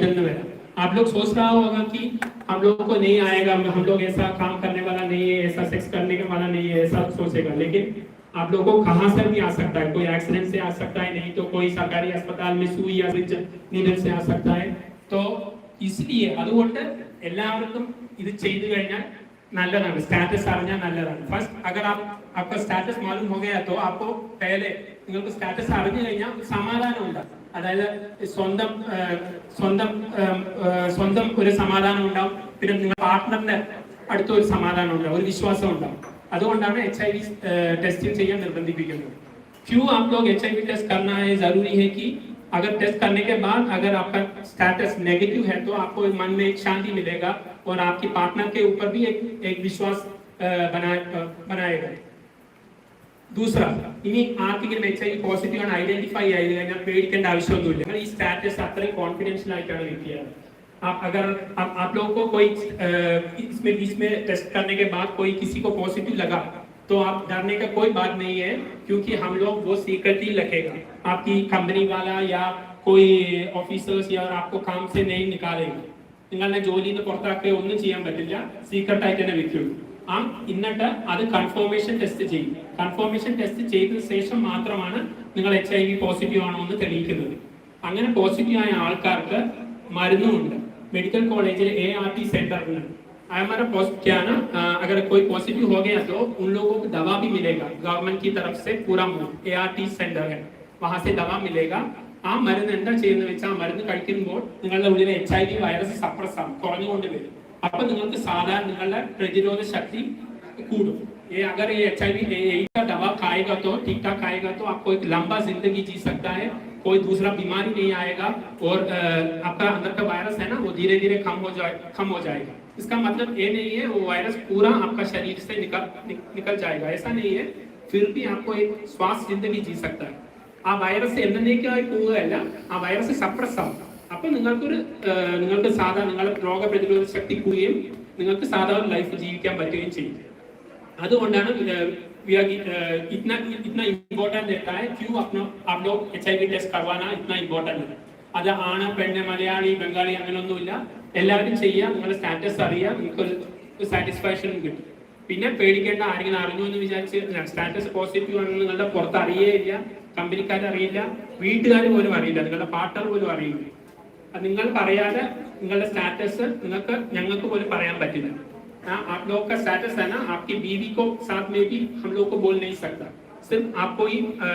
में वगैरह। आप लोग सोच रहा होगा कि हम लोग को नहीं आएगा हम लोग ऐसा काम करने वाला नहीं है ऐसा सेक्स करने के वाला नहीं है ऐसा सोचेगा लेकिन आप लोगों को कहाँ से भी आ सकता है कोई एक्सीडेंट से आ सकता है नहीं तो कोई सरकारी अस्पताल में सुई या നീഡൽ से आ सकता है तो इसलिए അതുകൊണ്ട് എല്ലാവർക്കും ഇത് ചെയ്തു കഴിഞ്ഞാൽ നല്ലതാണ് സ്റ്റാറ്റസ് അറിഞ്ഞാൽ നല്ലതാണ് ഫസ്റ്റ് अगर आप आपका स्टेटस मालूम हो गया तो आपको पहले നിങ്ങൾക്ക് സ്റ്റാറ്റസ് അറിഞ്ഞു കഴിഞ്ഞാൽ സമാധാനം ഉണ്ടാകും അതായത് സ്വന്തം ആ, സ്വന്തം ആ, ആ, സ്വന്തം ഒരു സമാധാനം ഉണ്ടാവും പിന്നെ നിങ്ങളുടെ പാർട്ട്ണറിന്റെ അടുത്ത ഒരു സമാധാനം ഉണ്ടാവും ഒരു വിശ്വാസം ഉണ്ടാവും അതുകൊണ്ടാണ് എച്ച് ഐ വി ടെസ്റ്റിംഗ് ചെയ്യാൻ നിർബന്ധിപ്പിക്കുന്നത് क्यों आप लोग एच आई वी टेस्ट करना है जरूरी है कि अगर टेस्ट करने के बाद अगर आपका स्टेटस नेगेटिव है तो आपको मन में एक शांति मिलेगा और आपकी पार्टनर के ऊपर भी एक एक विश्वास अ, बनाए अ, बनाएगा दूसरा ഇനി ആർക്കെങ്കിലും എച്ച് ഐ വി പോസിറ്റീവ് ആണ് ഐഡന്റിഫൈ ആയത് കഴിഞ്ഞാൽ പേടിക്കേണ്ട ആവശ്യമൊന്നുമില്ല നിങ്ങൾ ഈ സ്റ്റാറ്റസ് അത്രയും കോൺഫിഡൻഷ്യൽ ആയിട്ടാണ് വെക്കുക ചെയ്യാറ് आप अगर आप, आप लोगों को कोई अ, इसमें इसमें टेस्ट करने के बाद कोई किसी को पॉजिटिव लगा तो आप डरने का कोई बात नहीं है क्योंकि हम लोग वो सीक्रेटली रखेगा आपकी कंपनी वाला या कोई ऑफिसर्स या आपको काम से नहीं निकालेगा നിങ്ങളുടെ ജോലിയിൽ നിന്ന് പുറത്താക്കുക ഒന്നും ചെയ്യാൻ പറ്റില്ല സീക്രട്ട് ആയിട്ട് തന്നെ വെക്കുള്ളൂ ആ എന്നിട്ട് അത് കൺഫർമേഷൻ ടെസ്റ്റ് ചെയ്യും കൺഫർമേഷൻ ടെസ്റ്റ് ചെയ്ത ശേഷം മാത്രമാണ് നിങ്ങൾ എച്ച് ഐ വി പോസിറ്റീവ് ആണോ എന്ന് തെളിയിക്കുന്നത് അങ്ങനെ പോസിറ്റീവ് ആയ ആൾക്കാർക്ക് മരുന്നുമുണ്ട് medical college A R T centre में हमारा पोस्ट क्या है ना अ, अगर कोई पॉजिटिव हो गया तो उन लोगों को दवा भी मिलेगा गवर्नमेंट की तरफ से पूरा ए आर टी सेंटर है वहां से दवा मिलेगा ആ മരുന്ന് എന്താ ചെയ്യുന്നത് വെച്ചാൽ ആ മരുന്ന് കഴിക്കുമ്പോൾ നിങ്ങളുടെ ഉള്ളിലെ H I V virus suppress ആവും കുറഞ്ഞുകൊണ്ട് വരും അപ്പൊ നിങ്ങൾക്ക് സാധാരണ നിങ്ങളുടെ പ്രതിരോധ ശക്തി കൂടും ये अगर ये एच आई वी का दवा खाएगा तो ठीक ठाक खाएगा तो आपको एक लंबा जिंदगी जी सकता है कोई दूसरा बीमारी नहीं आएगा और अ, आपका अंदर का वायरस है ना वो धीरे धीरे कम हो जाए कम हो जाएगा इसका मतलब ये नहीं है वो वायरस पूरा आपका शरीर से निकल निक, निकल जाएगा ऐसा नहीं है फिर भी आपको एक स्वास्थ्य जिंदगी जी सकता है ആ വൈറസ് എന്നേക്കായി പോവുകയല്ല ആ വൈറസ് സപ്രസ് ആവും അപ്പൊ നിങ്ങൾക്കൊരു ആ, നിങ്ങൾക്ക് സാധാരണ നിങ്ങളുടെ രോഗപ്രതിരോധ ശക്തി കൂടുകയും നിങ്ങൾക്ക് സാധാരണ ലൈഫ് ജീവിക്കാൻ പറ്റുകയും ചെയ്യും അതുകൊണ്ടാണ് ഏഹ്, we are, ഏഹ്, इतना इतना इम्पोर्टेंट रहता है क्यों अपना आप लोग एच आई वी टेस्ट करवाना इतना इम्पोर्टेंट है അത് ആണ് പെണ്ണ് മലയാളി ബംഗാളി അങ്ങനെയൊന്നുമില്ല എല്ലാവരും ചെയ്യുക നിങ്ങളുടെ സ്റ്റാറ്റസ് അറിയുക നിങ്ങൾക്ക് സാറ്റിസ്ഫാക്ഷൻ കിട്ടും പിന്നെ പേടിക്കേണ്ട ആരെങ്കിലും അറിഞ്ഞു എന്ന് വിചാരിച്ച് സ്റ്റാറ്റസ് പോസിറ്റീവ് ആണെന്ന് നിങ്ങളുടെ പുറത്ത് അറിയേയില്ല കമ്പനിക്കാർ അറിയില്ല വീട്ടുകാർ പോലും അറിയില്ല നിങ്ങളുടെ പാർട്ണർ പോലും അറിയില്ല അത് നിങ്ങൾ പറയാതെ നിങ്ങളുടെ സ്റ്റാറ്റസ് നിങ്ങൾക്ക് ഞങ്ങൾക്ക് പോലും പറയാൻ പറ്റില്ല हाँ, आप लोग का स्टेटस है ना आपकी बीवी को साथ में भी हम लोग को बोल नहीं सकता सिर्फ आपको ही अ,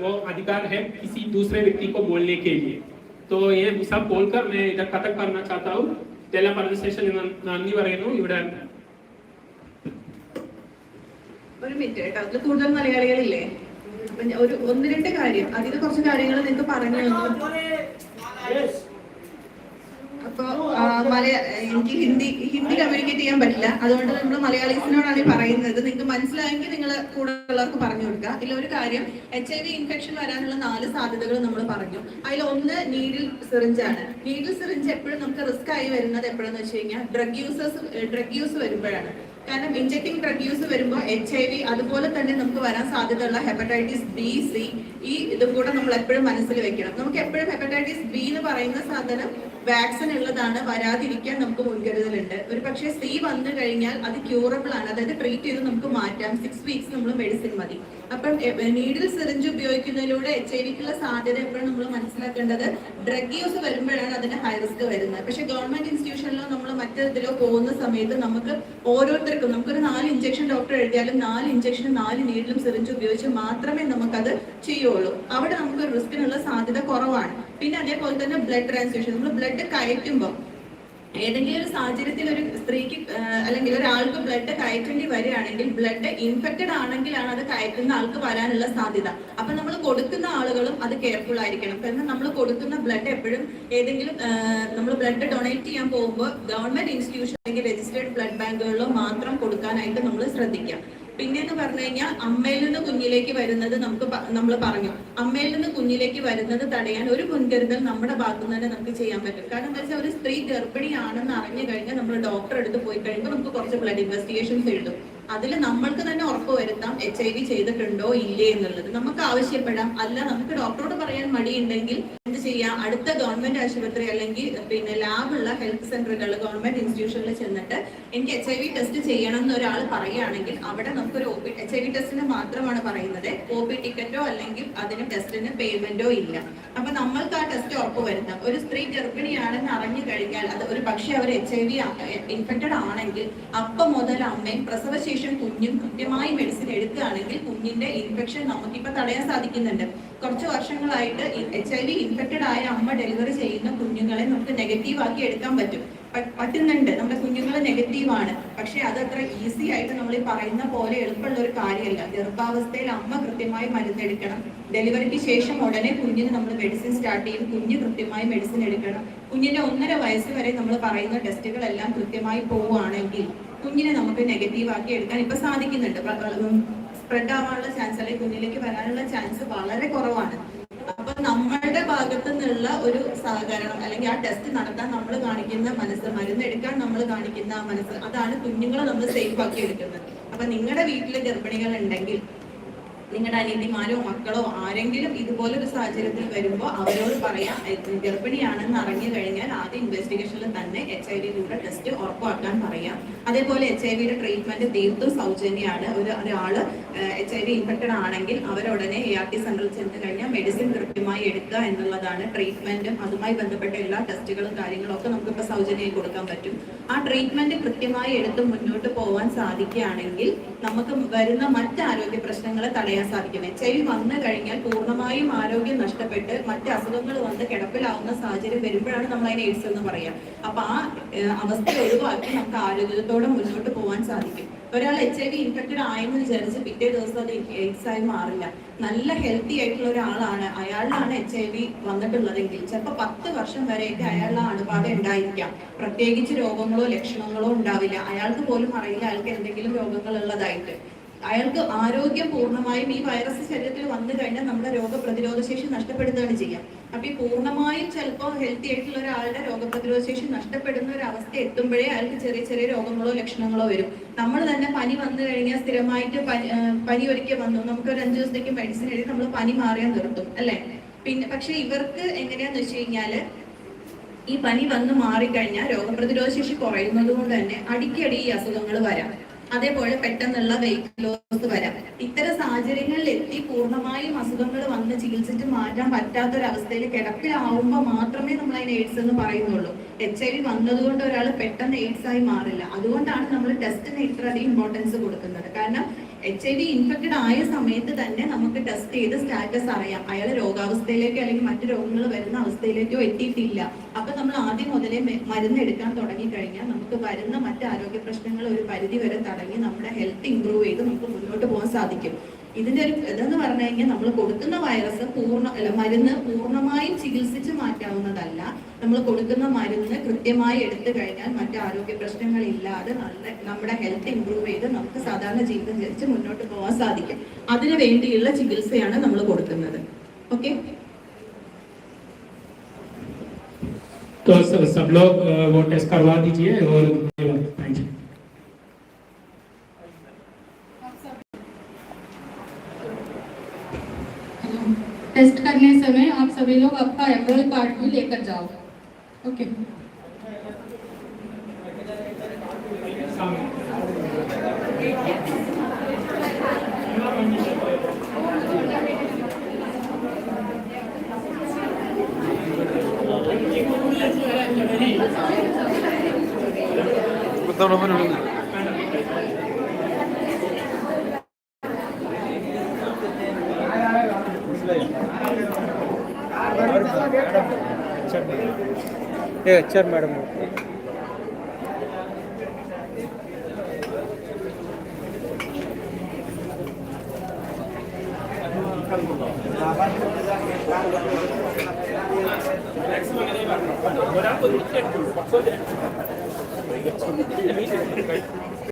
वो अधिकार है किसी दूसरे व्यक्ति को बोलने के लिए तो ये सब बोलकर मैं इधर खत्म करना चाहता हूँ ഇതെല്ലാം പറഞ്ഞ ശേഷം ഞാൻ നന്ദി പറയുന്നു ഇവിടെ ഒരു മിനിറ്റ് കേട്ടോ അതിൽ കൂടുതൽ മലയാളികളില്ലേ അപ്പൊ ഞാൻ ഒരു ഒന്ന് രണ്ട് കാര്യം അതിൽ കുറച്ച് കാര്യങ്ങൾ നിങ്ങൾക്ക് പറഞ്ഞു തന്നു അപ്പൊ ആ, മലയ എനിക്ക് ഹിന്ദി ഹിന്ദി കമ്മ്യൂണിക്കേറ്റ് ചെയ്യാൻ പറ്റില്ല. അതുകൊണ്ട് നമ്മൾ മലയാളീസിനോടാണ് ഈ പറയുന്നത്. നിങ്ങൾക്ക് മനസ്സിലായെങ്കിൽ നിങ്ങൾ കൂടെ ഉള്ളവർക്ക് പറഞ്ഞു കൊടുക്കുക. ഇതിൽ ഒരു കാര്യം എച്ച് ഐ വി ഇൻഫെക്ഷൻ വരാനുള്ള നാല് സാധ്യതകൾ നമ്മൾ പറഞ്ഞു. അതിൽ ഒന്ന് നീഡിൽ സിറിഞ്ചാണ് നീഡിൽ സിറിഞ്ച് എപ്പോഴും നമുക്ക് റിസ്ക് ആയി വരുന്നത് എപ്പോഴെന്ന് വെച്ച് കഴിഞ്ഞാൽ ഡ്രഗ് യൂസേഴ്സ് ഡ്രഗ് യൂസ് വരുമ്പോഴാണ്. കാരണം ഇഞ്ചക്ടിങ് ഡ്രഗ് യൂസ് വരുമ്പോൾ എച്ച് ഐ വി അതുപോലെ തന്നെ നമുക്ക് വരാൻ സാധ്യതയുള്ള ഹെപ്പറ്റൈറ്റിസ് ബി സി ഈ ഇതും കൂടെ നമ്മൾ എപ്പോഴും മനസ്സിൽ വെക്കണം. നമുക്ക് എപ്പോഴും ഹെപ്പറ്റൈറ്റിസ് ബി എന്ന് പറയുന്ന സാധനം വാക്സിൻ ഉള്ളതാണ് വരാതിരിക്കാൻ നമുക്ക് മുൻകരുതലുണ്ട്. ഒരു പക്ഷേ സി വന്നു കഴിഞ്ഞാൽ അത് ക്യൂറബിൾ ആണ്. അതായത് ട്രീറ്റ് ചെയ്ത് നമുക്ക് മാറ്റാം. സിക്സ് വീക്സ് നമ്മൾ മെഡിസിൻ മതി. അപ്പം നീഡിൽ സിറിഞ്ച് ഉപയോഗിക്കുന്നതിലൂടെ എച്ച് ഐ വിക്കുള്ള സാധ്യത എപ്പോഴും നമ്മൾ മനസ്സിലാക്കേണ്ടത്. ഡ്രഗ് യൂസ് വരുമ്പോഴാണ് അതിന് ഹൈ റിസ്ക് വരുന്നത്. പക്ഷെ ഗവൺമെന്റ് ഇൻസ്റ്റിറ്റ്യൂഷനിലോ നമ്മൾ മറ്റേതിലോ പോകുന്ന സമയത്ത് നമുക്ക് ഓരോരുത്തർക്കും നമുക്കൊരു നാല് ഇഞ്ചക്ഷൻ ഡോക്ടർ എഴുതിയാലും നാല് ഇഞ്ചക്ഷനും നാല് നീഡിലും സിറിഞ്ച് ഉപയോഗിച്ച് മാത്രമേ നമുക്കത് ചെയ്യുള്ളൂ. അവിടെ നമുക്ക് റിസ്കിനുള്ള സാധ്യത കുറവാണ്. പിന്നെ അതേപോലെ തന്നെ ബ്ലഡ് ട്രാൻസ്ഫ്യൂഷൻ നമ്മൾ ബ്ലഡ് കയറ്റുമ്പോൾ ഏതെങ്കിലും ഒരു സാഹചര്യത്തിൽ ഒരു സ്ത്രീക്ക് അല്ലെങ്കിൽ ഒരാൾക്ക് ബ്ലഡ് കയറ്റേണ്ടി വരികയാണെങ്കിൽ ബ്ലഡ് ഇൻഫെക്റ്റഡ് ആണെങ്കിലാണ് അത് കയറ്റുന്ന ആൾക്ക് വരാനുള്ള സാധ്യത. അപ്പൊ നമ്മൾ കൊടുക്കുന്ന ആളുകളും അത് കെയർഫുൾ ആയിരിക്കണം. കാരണം നമ്മൾ കൊടുക്കുന്ന ബ്ലഡ് എപ്പോഴും ഏതെങ്കിലും നമ്മൾ ബ്ലഡ് ഡൊണേറ്റ് ചെയ്യാൻ പോകുമ്പോൾ ഗവൺമെന്റ് ഇൻസ്റ്റിറ്റ്യൂഷൻ അല്ലെങ്കിൽ രജിസ്റ്റേർഡ് ബ്ലഡ് ബാങ്കുകളിലോ മാത്രം കൊടുക്കാനായിട്ട് നമ്മൾ ശ്രദ്ധിക്കാം. പിന്നെ എന്ന് പറഞ്ഞു കഴിഞ്ഞാൽ അമ്മയിൽ നിന്ന് കുഞ്ഞിലേക്ക് വരുന്നത് നമുക്ക് നമ്മൾ പറഞ്ഞു. അമ്മയിൽ നിന്ന് കുഞ്ഞിലേക്ക് വരുന്നത് തടയാൻ ഒരു മുൻകരുതൽ നമ്മുടെ ഭാഗത്തു തന്നെ നമുക്ക് ചെയ്യാൻ പറ്റും. കാരണം എന്താ വെച്ചാൽ ഒരു സ്ത്രീ ഗർഭിണിയാണെന്ന് അറിഞ്ഞു കഴിഞ്ഞാൽ നമ്മൾ ഡോക്ടറെ അടുത്ത് പോയി കഴിയുമ്പോൾ നമുക്ക് കുറച്ച് ബ്ലഡ് ഇൻവെസ്റ്റിഗേഷൻസ് എഴുതും അതിൽ നമ്മൾക്ക് തന്നെ ഉറപ്പ് വരുത്താം എച്ച് ഐ വി ചെയ്തിട്ടുണ്ടോ ഇല്ലേ എന്നുള്ളത്. നമുക്ക് ആവശ്യപ്പെടാം. അല്ല നമുക്ക് ഡോക്ടറോട് പറയാൻ മടിയുണ്ടെങ്കിൽ എന്ത് ചെയ്യാം? അടുത്ത ഗവൺമെന്റ് ആശുപത്രി അല്ലെങ്കിൽ പിന്നെ ലാബുള്ള ഹെൽത്ത് സെന്ററുകൾ ഗവൺമെന്റ് ഇൻസ്റ്റിറ്റ്യൂഷനിൽ ചെന്നിട്ട് എനിക്ക് എച്ച് ഐ വി ടെസ്റ്റ് ചെയ്യണം എന്ന് ഒരാൾ പറയുകയാണെങ്കിൽ അവിടെ നമുക്കൊരു O P H I V ടെസ്റ്റിന് മാത്രമാണ് പറയുന്നത്. ഒ പി ടിക്കറ്റോ അല്ലെങ്കിൽ അതിന് ടെസ്റ്റിന് പേയ്മെന്റോ ഇല്ല. അപ്പൊ നമ്മൾക്ക് ആ ടെസ്റ്റ് ഉറപ്പ് വരുത്താം. ഒരു സ്ത്രീ ഗർഭിണിയാണെന്ന് അറിഞ്ഞു കഴിഞ്ഞാൽ അത് ഒരു പക്ഷേ അവർ എച്ച് ഐ വി ഇൻഫെക്റ്റഡ് ആണെങ്കിൽ അപ്പം മുതൽ അമ്മയും പ്രസവശേഷം കുഞ്ഞും കൃത്യമായി മെഡിസിൻ എടുക്കുകയാണെങ്കിൽ കുഞ്ഞിന്റെ ഇൻഫെക്ഷൻ നമുക്കിപ്പോ തടയാൻ സാധിക്കുന്നുണ്ട്. കുറച്ച് വർഷങ്ങളായിട്ട് എച്ച് ഐ വി ഇൻഫെക്റ്റഡ് ആയ അമ്മ ഡെലിവറി ചെയ്യുന്ന കുഞ്ഞുങ്ങളെ നമുക്ക് നെഗറ്റീവ് ആക്കി എടുക്കാൻ പറ്റും. പറ്റുന്നുണ്ട്. നമ്മുടെ കുഞ്ഞുങ്ങൾ നെഗറ്റീവ് ആണ്. പക്ഷെ അത് അത്ര ഈസി ആയിട്ട് നമ്മൾ ഈ പറയുന്ന പോലെ എളുപ്പമുള്ള ഒരു കാര്യമല്ല. ഗർഭാവസ്ഥയിൽ അമ്മ കൃത്യമായി മരുന്നെടുക്കണം ഡെലിവറിക്ക് ശേഷം ഉടനെ കുഞ്ഞിന് നമ്മൾ മെഡിസിൻ സ്റ്റാർട്ട് ചെയ്യും. കുഞ്ഞ് കൃത്യമായി മെഡിസിൻ എടുക്കണം. കുഞ്ഞിന്റെ ഒന്നര വയസ്സ് വരെ നമ്മൾ പറയുന്ന ടെസ്റ്റുകളെല്ലാം കൃത്യമായി പോവുകയാണെങ്കിൽ കുഞ്ഞിനെ നമുക്ക് നെഗറ്റീവ് ആക്കി എടുക്കാൻ ഇപ്പൊ സാധിക്കുന്നുണ്ട്. സ്പ്രെഡ് ആവാനുള്ള ചാൻസ് അല്ലെങ്കിൽ കുഞ്ഞിലേക്ക് വരാനുള്ള ചാൻസ് വളരെ കുറവാണ്. അപ്പൊ നമ്മളുടെ ഭാഗത്തു നിന്നുള്ള ഒരു സഹകരണം അല്ലെങ്കിൽ ആ ടെസ്റ്റ് നടത്താൻ നമ്മൾ കാണിക്കുന്ന മനസ്സ് മരുന്നെടുക്കാൻ നമ്മൾ കാണിക്കുന്ന ആ മനസ്സ് അതാണ് കുഞ്ഞുങ്ങളെ നമ്മൾ സേഫ് ആക്കി എടുക്കുന്നത്. അപ്പൊ നിങ്ങളുടെ വീട്ടിൽ ഗർഭിണികൾ ഉണ്ടെങ്കിൽ നിങ്ങളുടെ അനീതിമാരോ മക്കളോ ആരെങ്കിലും ഇതുപോലെ ഒരു സാഹചര്യത്തിൽ വരുമ്പോൾ അവരോട് പറയാം "ഇത് ഗർഭിണിയാണെന്ന് അറിഞ്ഞു കഴിഞ്ഞാൽ ആദ്യം ഇൻവെസ്റ്റിഗേഷനിൽ തന്നെ എച്ച് ഐ വിയുടെ ടെസ്റ്റ് ഉറപ്പാക്കാൻ പറയാം. അതേപോലെ എച്ച് ഐ വിയുടെ ട്രീറ്റ്മെന്റ് തീർത്തും സൗജന്യമാണ്. ഒരു ഒരാൾ എച്ച് ഐ വി ഇൻഫെക്റ്റഡ് ആണെങ്കിൽ അവരുടനെ എ ആർ ടി സെന്ററിൽ ചെന്ന് കഴിഞ്ഞാൽ മെഡിസിൻ കൃത്യമായി എടുക്കുക എന്നുള്ളതാണ് ട്രീറ്റ്മെന്റും അതുമായി ബന്ധപ്പെട്ട എല്ലാ ടെസ്റ്റുകളും കാര്യങ്ങളും ഒക്കെ നമുക്ക് ഇപ്പോൾ സൗജന്യമായി കൊടുക്കാൻ പറ്റും. ആ ട്രീറ്റ്മെന്റ് കൃത്യമായി എടുത്ത് മുന്നോട്ട് പോകാൻ സാധിക്കുകയാണെങ്കിൽ നമുക്ക് വരുന്ന മറ്റ് ആരോഗ്യ പ്രശ്നങ്ങളെ തടയാൻ സാധിക്കും എച്ച് ഐ വി വന്നു കഴിഞ്ഞാൽ പൂർണമായും ആരോഗ്യം നഷ്ടപ്പെട്ട് മറ്റ് അസുഖങ്ങൾ വന്ന് കിടപ്പിലാവുന്ന സാഹചര്യം വരുമ്പോഴാണ് നമ്മൾ അതിനെ എയ്ഡ്സ് എന്ന് പറയാം അപ്പൊ ആ അവസ്ഥ ഒഴിവാക്കി നമുക്ക് ആരോഗ്യത്തോടെ മുന്നോട്ട് പോകാൻ സാധിക്കും. ഒരാൾ എച്ച് ഐ വി ഇൻഫെക്റ്റഡ് ആയെന്ന് വിചാരിച്ച് പിറ്റേ ദിവസം അത് എയ്ഡ്സ് ആയി മാറില്ല. നല്ല ഹെൽത്തി ആയിട്ടുള്ള ഒരാളാണ്. അയാളിലാണ് എച്ച് ഐ വി വന്നിട്ടുള്ളതെങ്കിൽ ചിലപ്പോൾ പത്ത് വർഷം വരെയൊക്കെ അയാളുടെ അണുബാധ ഉണ്ടായിരിക്കാം. പ്രത്യേകിച്ച് രോഗങ്ങളോ ലക്ഷണങ്ങളോ ഉണ്ടാവില്ല. അയാൾക്ക് പോലും അറിയില്ല അയാൾക്ക് എന്തെങ്കിലും രോഗങ്ങൾ ഉള്ളതായിട്ട്. അയാൾക്ക് ആരോഗ്യം പൂർണമായും ഈ വൈറസ് ശരീരത്തിൽ വന്നു കഴിഞ്ഞാൽ നമ്മുടെ രോഗപ്രതിരോധ ശേഷി നഷ്ടപ്പെടുന്നതാണ് ചെയ്യാം. അപ്പൊ ഈ പൂർണമായും ചിലപ്പോൾ ഹെൽത്തി ആയിട്ടുള്ള ഒരാളുടെ രോഗപ്രതിരോധ ശേഷി നഷ്ടപ്പെടുന്ന ഒരു അവസ്ഥ എത്തുമ്പോഴേ അയാൾക്ക് ചെറിയ ചെറിയ രോഗങ്ങളോ ലക്ഷണങ്ങളോ വരും. നമ്മൾ തന്നെ പനി വന്നു കഴിഞ്ഞാൽ സ്ഥിരമായിട്ട് പനി പനി വന്നു. നമുക്ക് ഒരു അഞ്ചു ദിവസത്തേക്ക് മെഡിസിൻ എഴുതി നമ്മൾ പനി മാറിയാൽ നിർത്തും അല്ലെ? പിന്നെ പക്ഷെ ഇവർക്ക് എങ്ങനെയാന്ന് വെച്ച് കഴിഞ്ഞാൽ ഈ പനി വന്ന് മാറിക്കഴിഞ്ഞാൽ രോഗപ്രതിരോധ ശേഷി കുറയുന്നത് കൊണ്ട് തന്നെ അടിക്കടി ഈ അസുഖങ്ങൾ വരാം. അതേപോലെ പെട്ടെന്നുള്ള വെയിറ്റ് ലോസ് വരാം. ഇത്തരം സാഹചര്യങ്ങളിൽ എത്തി പൂർണമായും അസുഖങ്ങൾ വന്ന് ചികിത്സിച്ച് മാറ്റാൻ പറ്റാത്തൊരവസ്ഥയിൽ കിടപ്പിലാവുമ്പോൾ മാത്രമേ നമ്മൾ അതിന് എയ്ഡ്സ് എന്ന് പറയുന്നുള്ളൂ. എച്ച് ഐ വി വന്നതുകൊണ്ട് ഒരാൾ പെട്ടെന്ന് എയ്ഡ്സ് ആയി മാറില്ല. അതുകൊണ്ടാണ് നമ്മൾ ടെസ്റ്റിന് ഇത്രയധികം ഇമ്പോർട്ടൻസ് കൊടുക്കുന്നത്. കാരണം എച്ച് ഐ വി ഇൻഫെക്റ്റഡ് ആയ സമയത്ത് തന്നെ നമുക്ക് ടെസ്റ്റ് ചെയ്ത് സ്റ്റാറ്റസ് അറിയാം. അയാൾ രോഗാവസ്ഥയിലേക്കോ അല്ലെങ്കിൽ മറ്റു രോഗങ്ങൾ വരുന്ന അവസ്ഥയിലേക്കോ എത്തിയിട്ടില്ല. അപ്പൊ നമ്മൾ ആദ്യം മുതലേ മരുന്ന് എടുക്കാൻ തുടങ്ങി കഴിഞ്ഞാൽ നമുക്ക് വരുന്ന മറ്റ് ആരോഗ്യ പ്രശ്നങ്ങൾ ഒരു പരിധി വരെ തടങ്ങി നമ്മുടെ ഹെൽത്ത് ഇംപ്രൂവ് ചെയ്ത് നമുക്ക് മുന്നോട്ട് പോകാൻ സാധിക്കും. ഇതിന്റെ ഒരു ഇതെന്ന് പറഞ്ഞു കഴിഞ്ഞാൽ നമ്മൾ കൊടുക്കുന്ന വൈറസ് പൂർണ്ണ അല്ല മരുന്ന് പൂർണ്ണമായും ചികിത്സിച്ച് മാറ്റാവുന്നതല്ല നമ്മൾ കൊടുക്കുന്ന മരുന്ന് കൃത്യമായി എടുത്തു കഴിഞ്ഞാൽ മറ്റു ആരോഗ്യ പ്രശ്നങ്ങൾ ഇല്ലാതെ നല്ല നമ്മുടെ ഹെൽത്ത് ഇംപ്രൂവ് ചെയ്ത് നമുക്ക് സാധാരണ ജീവിതം ജനിച്ച് മുന്നോട്ട് പോകാൻ സാധിക്കും അതിനു വേണ്ടിയുള്ള ചികിത്സയാണ് നമ്മൾ കൊടുക്കുന്നത് ഓക്കെ तो सब सब लोग अ, वो टेस्ट करवा दीजिए और करने समय आप सभी लोग आपका एमरोल कार्ड भी लेकर जाओ। ओके ఏ వచ్చారు మేడం